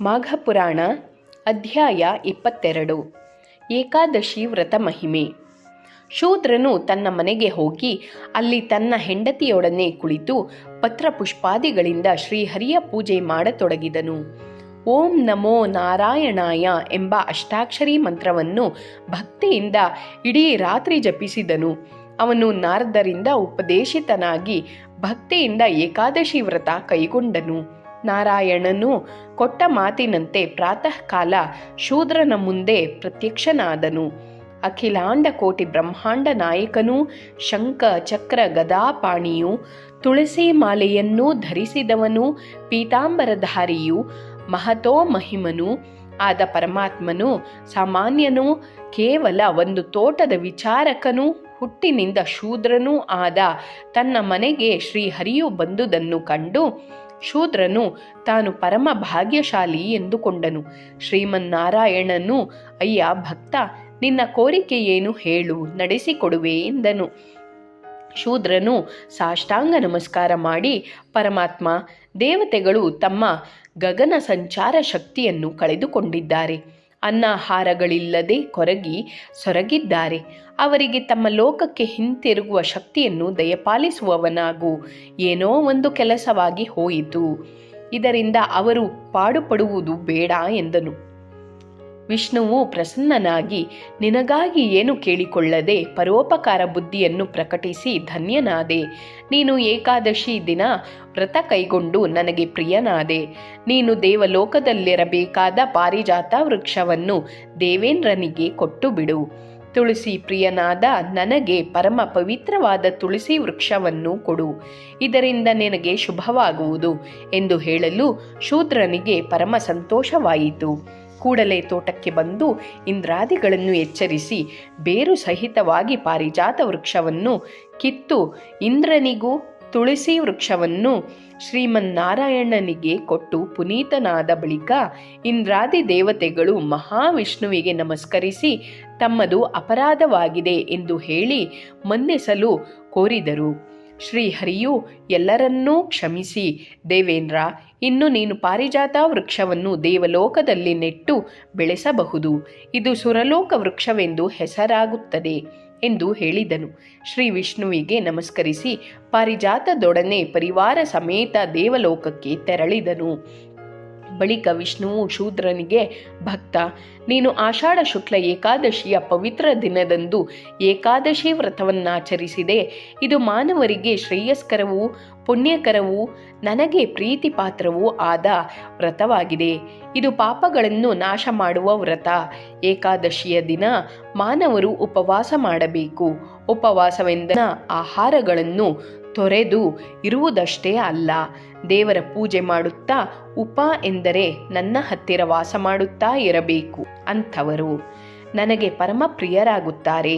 ಮಾಘಪುರಾಣ, ಅಧ್ಯಾಯ ಇಪ್ಪತ್ತೆರಡು, ಏಕಾದಶಿ ವ್ರತ ಮಹಿಮೆ. ಶೂದ್ರನು ತನ್ನ ಮನೆಗೆ ಹೋಗಿ ಅಲ್ಲಿ ತನ್ನ ಹೆಂಡತಿಯೊಡನೆ ಕುಳಿತು ಪತ್ರಪುಷ್ಪಾದಿಗಳಿಂದ ಶ್ರೀಹರಿಯ ಪೂಜೆ ಮಾಡತೊಡಗಿದನು. ಓಂ ನಮೋ ನಾರಾಯಣಾಯ ಎಂಬ ಅಷ್ಟಾಕ್ಷರಿ ಮಂತ್ರವನ್ನು ಭಕ್ತಿಯಿಂದ ಇಡೀ ರಾತ್ರಿ ಜಪಿಸಿದನು. ಅವನು ನಾರದರಿಂದ ಉಪದೇಶಿತನಾಗಿ ಭಕ್ತಿಯಿಂದ ಏಕಾದಶಿ ವ್ರತ ಕೈಗೊಂಡನು. ನಾರಾಯಣನು ಕೊಟ್ಟ ಮಾತಿನಂತೆ ಪ್ರಾತಃ ಕಾಲ ಶೂದ್ರನ ಮುಂದೆ ಪ್ರತ್ಯಕ್ಷನಾದನು. ಅಖಿಲಾಂಡ ಕೋಟಿ ಬ್ರಹ್ಮಾಂಡ ನಾಯಕನೂ ಶಂಖ, ಚಕ್ರ, ಗದಾಪಾಣಿಯು ತುಳಸಿ ಮಾಲೆಯನ್ನು ಧರಿಸಿದವನು ಪೀತಾಂಬರಧಾರಿಯು ಮಹತೋ ಮಹಿಮನು ಆದ ಪರಮಾತ್ಮನು ಸಾಮಾನ್ಯನೂ ಕೇವಲ ಒಂದು ತೋಟದ ವಿಚಾರಕನೂ ಹುಟ್ಟಿನಿಂದ ಶೂದ್ರನೂ ಆದ ತನ್ನ ಮನೆಗೆ ಶ್ರೀಹರಿಯು ಬಂದುದನ್ನು ಕಂಡು ಶೂದ್ರನು ತಾನು ಪರಮ ಭಾಗ್ಯಶಾಲಿ ಎಂದುಕೊಂಡನು. ಶ್ರೀಮನ್ನಾರಾಯಣನು, ಅಯ್ಯ ಭಕ್ತ, ನಿನ್ನ ಕೋರಿಕೆ ಏನು ಹೇಳು, ನಡೆಸಿಕೊಡುವೆ ಎಂದನು. ಶೂದ್ರನು ಸಾಷ್ಟಾಂಗ ನಮಸ್ಕಾರ ಮಾಡಿ, ಪರಮಾತ್ಮ, ದೇವತೆಗಳು ತಮ್ಮ ಗಗನ ಸಂಚಾರ ಶಕ್ತಿಯನ್ನು ಕಳೆದುಕೊಂಡಿದ್ದಾರೆ. ಅನ್ನಾಹಾರಗಳಿಲ್ಲದೆ ಕೊರಗಿ ಸೊರಗಿದ್ದಾರೆ. ಅವರಿಗೆ ತಮ್ಮ ಲೋಕಕ್ಕೆ ಹಿಂತಿರುಗುವ ಶಕ್ತಿಯನ್ನು ದಯಪಾಲಿಸುವವನಾಗು. ಏನೋ ಒಂದು ಕೆಲಸವಾಗಿ ಹೋಯಿತು. ಇದರಿಂದ ಅವರು ಪಾಡುಪಡುವುದು ಬೇಡ ಎಂದನು. ವಿಷ್ಣುವು ಪ್ರಸನ್ನನಾಗಿ ನಿನಗಾಗಿ ಏನು ಕೇಳಿಕೊಳ್ಳದೆ ಪರೋಪಕಾರ ಬುದ್ಧಿಯನ್ನು ಪ್ರಕಟಿಸಿ ಧನ್ಯನಾದೆ. ನೀನು ಏಕಾದಶಿ ದಿನ ವ್ರತ ಕೈಗೊಂಡು ನನಗೆ ಪ್ರಿಯನಾದೆ. ನೀನು ದೇವಲೋಕದಲ್ಲಿರಬೇಕಾದ ಪಾರಿಜಾತ ವೃಕ್ಷವನ್ನು ದೇವೇಂದ್ರನಿಗೆ ಕೊಟ್ಟು ಬಿಡು ತುಳಸಿ ಪ್ರಿಯನಾದ ನನಗೆ ಪರಮ ಪವಿತ್ರವಾದ ತುಳಸಿ ವೃಕ್ಷವನ್ನು ಕೊಡು. ಇದರಿಂದ ನಿನಗೆ ಶುಭವಾಗುವುದು ಎಂದು ಹೇಳಲು ಶೂದ್ರನಿಗೆ ಪರಮ ಸಂತೋಷವಾಯಿತು. ಕೂಡಲೇ ತೋಟಕ್ಕೆ ಬಂದು ಇಂದ್ರಾದಿಗಳನ್ನು ಎಚ್ಚರಿಸಿ ಬೇರು ಸಹಿತವಾಗಿ ಪಾರಿಜಾತ ವೃಕ್ಷವನ್ನು ಕಿತ್ತು ಇಂದ್ರನಿಗೂ ತುಳಸಿ ವೃಕ್ಷವನ್ನು ಶ್ರೀಮನ್ನಾರಾಯಣನಿಗೆ ಕೊಟ್ಟು ಪುನೀತನಾದ ಬಳಿಕ ಇಂದ್ರಾದಿ ದೇವತೆಗಳು ಮಹಾವಿಷ್ಣುವಿಗೆ ನಮಸ್ಕರಿಸಿ ತಮ್ಮದು ಅಪರಾಧವಾಗಿದೆ ಎಂದು ಹೇಳಿ ಮನ್ನಿಸಲು ಕೋರಿದರು. ಶ್ರೀಹರಿಯು ಎಲ್ಲರನ್ನೂ ಕ್ಷಮಿಸಿ, ದೇವೇಂದ್ರ, ಇನ್ನು ನೀನು ಪಾರಿಜಾತ ವೃಕ್ಷವನ್ನು ದೇವಲೋಕದಲ್ಲಿ ನೆಟ್ಟು ಬೆಳೆಸಬಹುದು. ಇದು ಸುರಲೋಕ ವೃಕ್ಷವೆಂದು ಹೆಸರಾಗುತ್ತದೆ ಎಂದು ಹೇಳಿದನು. ಶ್ರೀ ವಿಷ್ಣುವಿಗೆ ನಮಸ್ಕರಿಸಿ ಪಾರಿಜಾತದೊಡನೆ ಪರಿವಾರ ಸಮೇತ ದೇವಲೋಕಕ್ಕೆ ತೆರಳಿದನು. ಬಳಿಕ ವಿಷ್ಣುವು ಶೂದ್ರನಿಗೆ, ಭಕ್ತ, ನೀನು ಆಷಾಢ ಶುಕ್ಲ ಏಕಾದಶಿಯ ಪವಿತ್ರ ದಿನದಂದು ಏಕಾದಶಿ ವ್ರತವನ್ನಾಚರಿಸಿದೆ. ಇದು ಮಾನವರಿಗೆ ಶ್ರೇಯಸ್ಕರವೂ ಪುಣ್ಯಕರವೂ ನನಗೆ ಪ್ರೀತಿ ಪಾತ್ರವೂ ಆದ ವ್ರತವಾಗಿದೆ. ಇದು ಪಾಪಗಳನ್ನು ನಾಶ ಮಾಡುವ ವ್ರತ. ಏಕಾದಶಿಯ ದಿನ ಮಾನವರು ಉಪವಾಸ ಮಾಡಬೇಕು. ಉಪವಾಸವೆಂದ ಆಹಾರಗಳನ್ನು ತೊರೆದು ಇರುವುದಷ್ಟೇ ಅಲ್ಲ, ದೇವರ ಪೂಜೆ ಮಾಡುತ್ತಾ ಉಪ ಎಂದರೆ ನನ್ನ ಹತ್ತಿರ ವಾಸ ಮಾಡುತ್ತಾ ಇರಬೇಕು, ಅಂಥವರು ನನಗೆ ಪರಮ ಪ್ರಿಯರಾಗುತ್ತಾರೆ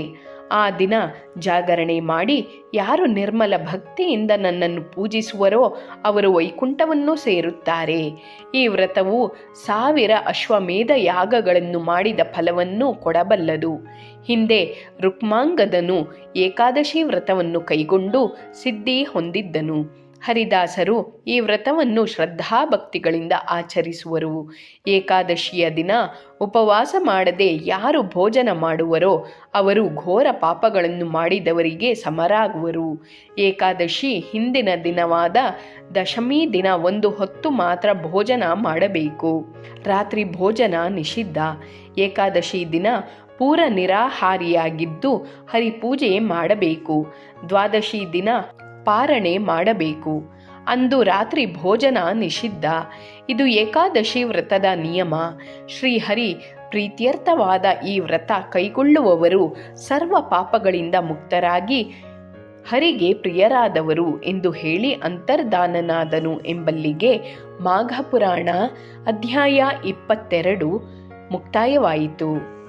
ಆ ದಿನ ಜಾಗರಣೆ ಮಾಡಿ ಯಾರು ನಿರ್ಮಲ ಭಕ್ತಿಯಿಂದ ನನ್ನನ್ನು ಪೂಜಿಸುವರೋ ಅವರು ವೈಕುಂಠವನ್ನು ಸೇರುತ್ತಾರೆ. ಈ ವ್ರತವು ಸಾವಿರ ಅಶ್ವಮೇಧ ಯಾಗಗಳನ್ನು ಮಾಡಿದ ಫಲವನ್ನು ಕೊಡಬಲ್ಲದು. ಹಿಂದೆ ರುಕ್ಮಾಂಗದನು ಏಕಾದಶಿ ವ್ರತವನ್ನು ಕೈಗೊಂಡು ಸಿದ್ಧಿ ಹೊಂದಿದ್ದನು. ಹರಿದಾಸರು ಈ ವ್ರತವನ್ನು ಶ್ರದ್ಧಾಭಕ್ತಿಗಳಿಂದ ಆಚರಿಸುವರು. ಏಕಾದಶಿಯ ದಿನ ಉಪವಾಸ ಮಾಡದೆ ಯಾರು ಭೋಜನ ಮಾಡುವರೋ ಅವರು ಘೋರ ಪಾಪಗಳನ್ನು ಮಾಡಿದವರಿಗೆ ಸಮರಾಗುವರು. ಏಕಾದಶಿ ಹಿಂದಿನ ದಿನವಾದ ದಶಮಿ ದಿನ ಒಂದು ಹೊತ್ತು ಮಾತ್ರ ಭೋಜನ ಮಾಡಬೇಕು. ರಾತ್ರಿ ಭೋಜನ ನಿಷಿದ್ಧ. ಏಕಾದಶಿ ದಿನ ಪೂರ ನಿರಾಹಾರಿಯಾಗಿದ್ದು ಹರಿಪೂಜೆ ಮಾಡಬೇಕು. ದ್ವಾದಶಿ ದಿನ ಪಾರಣೆ ಮಾಡಬೇಕು. ಅಂದು ರಾತ್ರಿ ಭೋಜನ ನಿಷಿದ್ಧ. ಇದು ಏಕಾದಶಿ ವ್ರತದ ನಿಯಮ. ಶ್ರೀಹರಿ ಪ್ರೀತ್ಯರ್ಥವಾದ ಈ ವ್ರತ ಕೈಗೊಳ್ಳುವವರು ಸರ್ವ ಪಾಪಗಳಿಂದ ಮುಕ್ತರಾಗಿ ಹರಿಗೆ ಪ್ರಿಯರಾದವರು ಎಂದು ಹೇಳಿ ಅಂತರ್ದಾನನಾದನು ಎಂಬಲ್ಲಿಗೆ ಮಾಘಪುರಾಣ ಅಧ್ಯಾಯ ಇಪ್ಪತ್ತೆರಡು ಮುಕ್ತಾಯವಾಯಿತು.